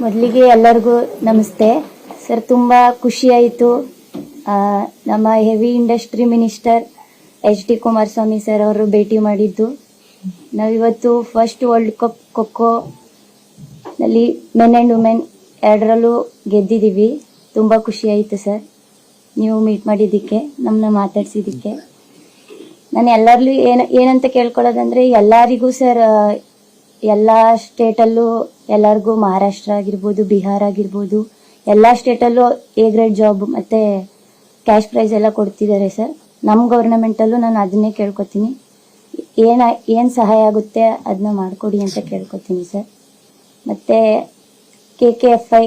ಮೊದಲಿಗೆ ಎಲ್ಲರಿಗೂ ನಮಸ್ತೆ. ಸರ್, ತುಂಬ ಖುಷಿ ಆಯಿತು. ನಮ್ಮ heavy industry minister H D Kumaraswamy sir ಅವರು ಭೇಟಿ ಮಾಡಿದ್ದು. ನಾವಿವತ್ತು ಫಸ್ಟ್ ವರ್ಲ್ಡ್ ಕಪ್ ಖೋಖೋ ನಲ್ಲಿ ಮೆನ್ ಆ್ಯಂಡ್ ವುಮೆನ್ ಎರಡರಲ್ಲೂ ಗೆದ್ದಿದ್ದೀವಿ. ತುಂಬ ಖುಷಿ ಆಯಿತು ಸರ್. ನೀವು ಮೀಟ್ ಮಾಡಿದ್ದಕ್ಕೆ ನಮ್ಮನ್ನ ಮಾತಾಡ್ಸಿದ್ದಕ್ಕೆ. ನಾನು ಎಲ್ಲರಲ್ಲೂ ಏನು, ಏನಂತ ಕೇಳ್ಕೊಳ್ಳೋದಂದರೆ ಎಲ್ಲರಿಗೂ ಸರ್ ಎಲ್ಲ ಸ್ಟೇಟಲ್ಲೂ ಎಲ್ಲರಿಗೂ ಮಹಾರಾಷ್ಟ್ರ ಆಗಿರ್ಬೋದು, ಬಿಹಾರ್ ಆಗಿರ್ಬೋದು, ಎಲ್ಲ ಸ್ಟೇಟಲ್ಲೂ ಎ ಗ್ರೇಡ್ ಜಾಬ್ ಮತ್ತು ಕ್ಯಾಶ್ ಪ್ರೈಸ್ ಎಲ್ಲ ಕೊಡ್ತಿದ್ದಾರೆ ಸರ್. ನಮ್ಮ ಗೌರ್ನಮೆಂಟಲ್ಲೂ ನಾನು ಅದನ್ನೇ ಕೇಳ್ಕೊತೀನಿ. ಏನ, ಏನು ಸಹಾಯ ಆಗುತ್ತೆ ಅದನ್ನ ಮಾಡಿಕೊಡಿ ಅಂತ ಕೇಳ್ಕೊತೀನಿ ಸರ್. ಮತ್ತು K K F I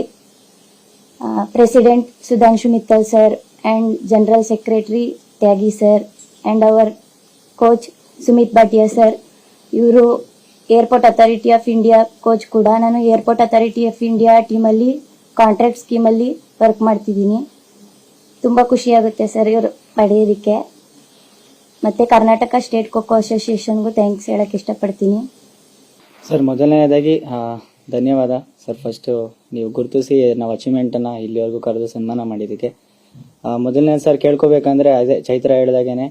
president Sudhanshu Mittal sir and general secretary Tyagi sir and our coach Sumit Bhatia sir, ಇವರು airport authority of India coach ಕೂಡ ನಾನು ಏರ್ಪೋರ್ಟ್ ಅಥಾರಿಟಿ ಆಫ್ ಇಂಡಿಯಾ ಟೀಮಲ್ಲಿ ಕಾಂಟ್ರಾಕ್ಟ್ ಸ್ಕೀಮಲ್ಲಿ ವರ್ಕ್ ಮಾಡ್ತಿದ್ದೀನಿ. ತುಂಬ ಖುಷಿಯಾಗುತ್ತೆ sir ಇವರು ಪಡೆಯೋದಕ್ಕೆ ಮತ್ತು ಕರ್ನಾಟಕ ಸ್ಟೇಟ್ ಖೋಖೋ ಅಸೋಸಿಯೇಷನ್ಗೂ ಥ್ಯಾಂಕ್ಸ್ ಹೇಳಕ್ಕೆ ಇಷ್ಟಪಡ್ತೀನಿ. ಸರ್ ಮೊದಲನೇದಾಗಿ ಧನ್ಯವಾದ. ಸರ್ ಫಸ್ಟು ನೀವು ಗುರುತಿಸಿ ನಾವು ಅಚೀವ್ಮೆಂಟನ್ನು ಇಲ್ಲಿವರೆಗೂ ಕರೆದು ಸನ್ಮಾನ ಮಾಡಿದ್ದಕ್ಕೆ. ಆ, ಮೊದಲನೇ ಸರ್ ಕೇಳ್ಕೋಬೇಕಂದ್ರೆ ಅದೇ ಚೈತ್ರ ಹೇಳಿದಾಗೇನೆ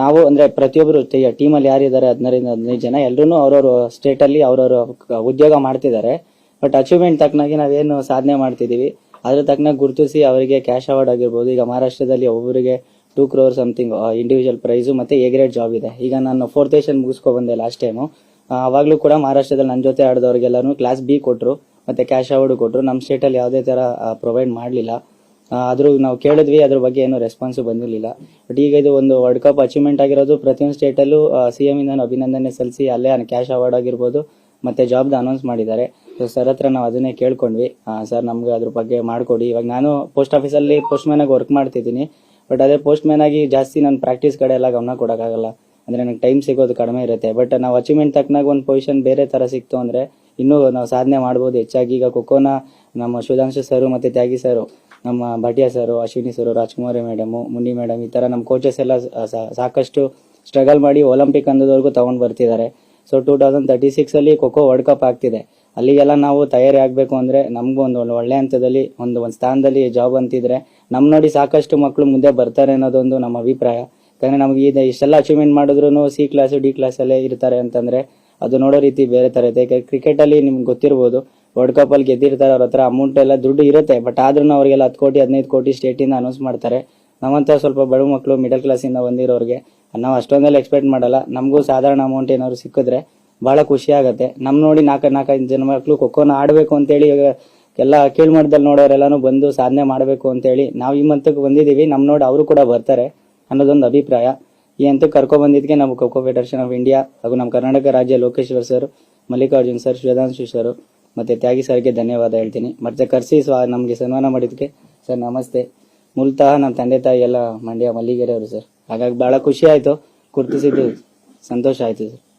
ನಾವು ಅಂದ್ರೆ ಪ್ರತಿಯೊಬ್ಬರು ಟೀಮಲ್ಲಿ ಯಾರಿದ್ದಾರೆ ಹದಿನಾರಿಂದ ಹದಿನೈದು ಜನ ಎಲ್ಲರೂ ಸ್ಟೇಟ್ ಸ್ಟೇಟಲ್ಲಿ ಅವ್ರವ್ರ ಉದ್ಯೋಗ ಮಾಡ್ತಿದ್ದಾರೆ. ಬಟ್ ಅಚೀವ್ಮೆಂಟ್ ತಕ್ಕನಾಗಿ ನಾವೇನು ಸಾಧನೆ ಮಾಡ್ತಿದ್ದೀವಿ. ಅದ್ರ ತಕ್ಕನಾಗಿ ಗುರುತಿಸಿ ಅವರಿಗೆ ಕ್ಯಾಶ್ ಅವಾರ್ಡ್ ಆಗಿರ್ಬೋದು, ಈಗ ಮಹಾರಾಷ್ಟ್ರದಲ್ಲಿ ಒಬ್ಬರಿಗೆ two crore something individual prize ಮತ್ತೆ ಎ ಗ್ರೇಡ್ ಜಾಬ್ ಇದೆ. ಈಗ ನಾನು ಫೋರ್ತ್ ಏಷನ್ ಮುಗಿಸ್ಕೊ ಬಂದೆ ಲಾಸ್ಟ್ ಟೈಮು ಅವಾಗಲೂ ಕೂಡ ಮಹಾರಾಷ್ಟ್ರದಲ್ಲಿ ನನ್ನ ಜೊತೆ ಆಡಿದವ್ರಿಗೆಲ್ಲರೂ ಕ್ಲಾಸ್ ಬಿ ಕೊಟ್ಟರು ಮತ್ತೆ ಕ್ಯಾಶ್ ಅವಾರ್ಡ್ ಕೊಟ್ಟರು ನಮ್ಮ ಸ್ಟೇಟಲ್ಲಿ ಯಾವುದೇ ಥರ ಪ್ರೊವೈಡ್ ಮಾಡಲಿಲ್ಲ. ಆದರೂ ನಾವು ಕೇಳಿದ್ವಿ, ಅದ್ರ ಬಗ್ಗೆ ಏನೂ ರೆಸ್ಪಾನ್ಸು ಬಂದಿರಲಿಲ್ಲ. ಬಟ್ ಈಗ ಇದು ಒಂದು ವರ್ಲ್ಡ್ ಕಪ್ ಅಚೀವ್ಮೆಂಟ್ ಆಗಿರೋದು, ಪ್ರತಿಯೊಂದು ಸ್ಟೇಟಲ್ಲೂ ಸಿ ಎಂ ಇಂದ ಅಭಿನಂದನೆ ಸಲ್ಲಿಸಿ, ಅಲ್ಲೇ ಕ್ಯಾಶ್ ಅವಾರ್ಡ್ ಆಗಿರ್ಬೋದು, ಮತ್ತೆ ಜಾಬ್ದು ಅನೌನ್ಸ್ ಮಾಡಿದ್ದಾರೆ. ಸೊ ಸರ್ ಹತ್ರ ನಾವು ಅದನ್ನೇ ಕೇಳ್ಕೊಂಡ್ವಿ. ಸರ್ ನಮ್ಗೆ ಅದ್ರ ಬಗ್ಗೆ ಮಾಡಿಕೊಡಿ. ಇವಾಗ ನಾನು ಪೋಸ್ಟ್ ಆಫೀಸಲ್ಲಿ ಪೋಸ್ಟ್ ಆಗಿ ವರ್ಕ್ ಮಾಡ್ತಿದ್ದೀನಿ. ಬಟ್ ಅದೇ ಪೋಸ್ಟ್ ಮ್ಯಾನ್ ಆಗಿ ಜಾಸ್ತಿ ನಾನು ಪ್ರಾಕ್ಟೀಸ್ ಕಡೆ ಎಲ್ಲ ಗಮನ ಕೊಡೋಕ್ಕಾಗಲ್ಲ. ಅಂದ್ರೆ ನನಗೆ ಟೈಮ್ ಸಿಗೋದು ಕಡಿಮೆ ಇರುತ್ತೆ. ಬಟ್ ನಾವು ಅಚೀವ್ಮೆಂಟ್ ತಕ್ಕನಾಗ ಒಂದು ಪೊಸಿಷನ್ ಬೇರೆ ತರ ಸಿಕ್ತು ಅಂದ್ರೆ, ಇನ್ನೂ ನಾವು ಸಾಧನೆ ಮಾಡ್ಬೋದು ಹೆಚ್ಚಾಗಿ. ಈಗ ಖೋಖೋನ ನಮ್ಮ ಸುಧಾಂಶು ಸರ್ ಮತ್ತೆ ತ್ಯಾಗಿ ಸರ್ ನಮ್ಮ Bhatia sir, Ashwini sir, Rajkumari madam Muni madam ಈ ತರ ನಮ್ಮ ಕೋಚಸ್ ಎಲ್ಲ ಸಾಕಷ್ಟು ಸ್ಟ್ರಗಲ್ ಮಾಡಿ ಒಲಿಂಪಿಕ್ ಅಂದದವರೆಗೂ ತಗೊಂಡ್ ಬರ್ತಿದ್ದಾರೆ. So two thousand thirty six ಅಲ್ಲಿ ಖೋಖೋ ವರ್ಲ್ಡ್ ಕಪ್ ಆಗ್ತಿದೆ. ಅಲ್ಲಿಗೆಲ್ಲ ನಾವು ತಯಾರಿ ಆಗ್ಬೇಕು ಅಂದ್ರೆ ನಮ್ಗೂ ಒಂದು ಒಳ್ಳೆ ಹಂತದಲ್ಲಿ ಒಂದು ಒಂದು ಸ್ಥಾನದಲ್ಲಿ ಜಾಬ್ ಅಂತಿದ್ರೆ ನಮ್ ನೋಡಿ ಸಾಕಷ್ಟು ಮಕ್ಕಳು ಮುಂದೆ ಬರ್ತಾರೆ ಅನ್ನೋದೊಂದು ನಮ್ಮ ಅಭಿಪ್ರಾಯ. ಯಾಕಂದ್ರೆ ನಮ್ಗೆ ಇದು ಇಷ್ಟೆಲ್ಲ ಅಚೀವ್ಮೆಂಟ್ ಮಾಡಿದ್ರು ಸಿ ಕ್ಲಾಸ್ ಡಿ ಕ್ಲಾಸ್ ಅಲ್ಲೇ ಇರ್ತಾರೆ ಅಂತಂದ್ರೆ ಅದು ನೋಡೋ ರೀತಿ ಬೇರೆ ತರ ಇದೆ. ಯಾಕೆ ಕ್ರಿಕೆಟ್ ಅಲ್ಲಿ ನಿಮ್ಗೆ ಗೊತ್ತಿರ್ಬೋದು ವರ್ಲ್ಡ್ ಕಪ್ ಅಲ್ಲಿ ಗೆದ್ದಿರ್ತಾರೆ ಅವ್ರ ಹತ್ರ ಅಮೌಂಟ್ ಎಲ್ಲ ದುಡ್ಡು ಇರುತ್ತೆ ಬಟ್ ಆದ್ರೂ ಅವರಿಗೆಲ್ಲ ಹತ್ತು ಕೋಟಿ, ಹದಿನೈದು ಕೋಟಿ ಸ್ಟೇಟ್ ಇಂದ ಅನೌನ್ಸ್ ಮಾಡ್ತಾರೆ. ನಮ್ಮಂತ ಸ್ವಲ್ಪ ಬಡ ಮಕ್ಕಳು ಮಿಡಲ್ ಕ್ಲಾಸ್ ಇಂದ ಬಂದಿರೋರಿಗೆ, ನಾವು ಅಷ್ಟೊಂದೆಲ್ಲ ಎಕ್ಸ್ಪೆಕ್ಟ್ ಮಾಡಲ್ಲ. ನಮಗೂ ಸಾಧಾರಣ ಅಮೌಂಟ್ ಏನಾದ್ರು ಸಿಕ್ಕಿದ್ರೆ ಬಹಳ ಖುಷಿ ಆಗುತ್ತೆ. ನಮ್ ನೋಡಿ ನಾಲ್ಕು, ನಾಲ್ಕೈದು ಜನ ಮಕ್ಕಳು ಖೋಖೋನ ಆಡಬೇಕು ಅಂತೇಳಿ ಎಲ್ಲ ಕೀಳ್ಮಟ್ಟದಲ್ಲಿ ನೋಡೋರೆಲ್ಲಾನು ಬಂದು ಸಾಧನೆ ಮಾಡಬೇಕು ಅಂತೇಳಿ ನಾವು ಈ ಮಂತಕ್ಕೆ ಬಂದಿದ್ದೀವಿ. ನಮ್ಮ ನೋಡಿ ಅವರು ಕೂಡ ಬರ್ತಾರೆ ಅನ್ನೋದೊಂದು ಅಭಿಪ್ರಾಯ. ಈ ಹಂತಕ್ಕೆ ಕರ್ಕೊಂಡು ಬಂದಿದ್ದಕ್ಕೆ ನಮ್ಮ ಖೋಖೋ ಫೆಡರೇಷನ್ ಆಫ್ ಇಂಡಿಯಾ ಹಾಗೂ ನಮ್ಮ ಕರ್ನಾಟಕ ರಾಜ್ಯ Lokeshwar sir, Mallikarjun sir Shwedanshu sir ಮತ್ತೆ ತ್ಯಾಗಿ ಸರ್ಗೆ ಧನ್ಯವಾದ ಹೇಳ್ತೀನಿ. ಮತ್ತೆ ಕರ್ಸಿ ಸ್ವಾ, ನಮಗೆ ಸನ್ಮಾನ ಮಾಡಿದ್ದಕ್ಕೆ, ಸರ್ ನಮಸ್ತೆ. ಮೂಲತಃ ನಮ್ಮ ತಂದೆ ತಾಯಿ ಎಲ್ಲ ಮಂಡ್ಯ ಮಲ್ಲಿಗೆರೆ ಅವರು ಸರ್. ಹಾಗಾಗಿ ಬಹಳ ಖುಷಿ ಆಯ್ತು. ಗುರ್ತಿಸಿದ್ದು ಸಂತೋಷ ಆಯ್ತು ಸರ್.